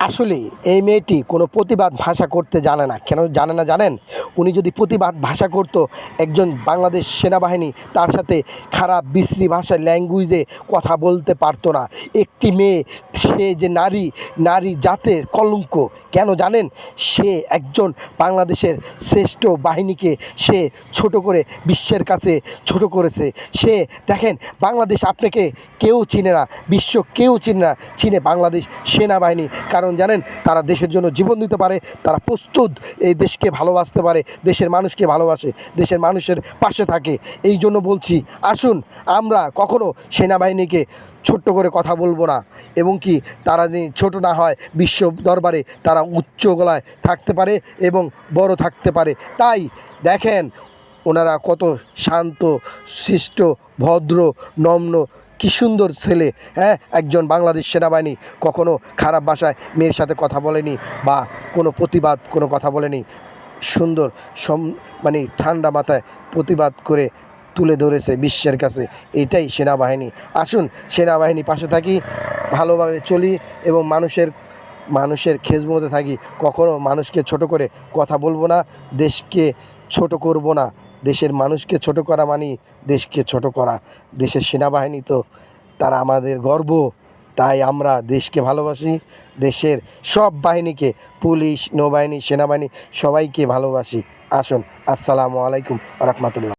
আসলে এই মেয়েটি কোনো প্রতিবাদ ভাষা করতে জানে না। কেন জানে না জানেন? উনি যদি প্রতিবাদ ভাষা করতো, একজন বাংলাদেশ সেনাবাহিনী তার সাথে খারাপ, বিশ্রী ভাষায়, ল্যাঙ্গুয়েজে কথা বলতে পারতো না। একটি মেয়ে, সে যে নারী নারী জাতের কলঙ্ক, কেন জানেন? সে একজন বাংলাদেশের শ্রেষ্ঠ বাহিনীকে সে ছোট করে বিশ্বের কাছে ছোট করেছে। সে, দেখেন, বাংলাদেশ আপনাকে কেউ চিনে না, বিশ্ব কেউ চিনে না, চিনে বাংলাদেশ সেনাবাহিনী। কারণ জানেন, তারা দেশের জন্য জীবন দিতে পারে, তারা প্রস্তুত এই দেশকে ভালোবাসতে পারে, দেশের মানুষকে ভালোবাসে, দেশের মানুষের পাশে থাকে। এই জন্য বলছি, আসুন, আমরা কখনো সেনাবাহিনীকে ছোট্ট করে কথা বলব না, এবং কি তারা ছোট না হয়, বিশ্ব দরবারে তারা উচ্চ গলায় থাকতে পারে এবং বড় থাকতে পারে। তাই দেখেন, ওনারা কত শান্ত, শিষ্ট, ভদ্র নম্র কি সুন্দর ছেলে হ্যাঁ? একজন বাংলাদেশ সেনাবাহিনী কখনো খারাপ ভাষায় মেয়ের সাথে কথা বলেনি বা কোনো প্রতিবাদ, কোনো কথা বলেনি। সুন্দর, সম মানে ঠান্ডা মাথায় প্রতিবাদ করে তুলে ধরেছে বিশ্বের কাছে। এটাই সেনাবাহিনী। আসুন, সেনাবাহিনী পাশে থাকি, ভালোভাবে চলি এবং মানুষের মানুষের খেজমতে থাকি। কখনো মানুষকে ছোট করে কথা বলব না, দেশকে ছোট করব না। দেশের মানুষকে ছোট করা মানি দেশকে ছোট করা। দেশের সেনাবাহিনী তো তারা আমাদের গর্ব, তাই আমরা দেশকে ভালোবাসি, দেশের সব বাহিনীকে, পুলিশ, নৌবাহিনী, সেনাবাহিনী সবাইকে ভালোবাসি। আসুন, আসসালামু আলাইকুম রহমতুল্লাহ।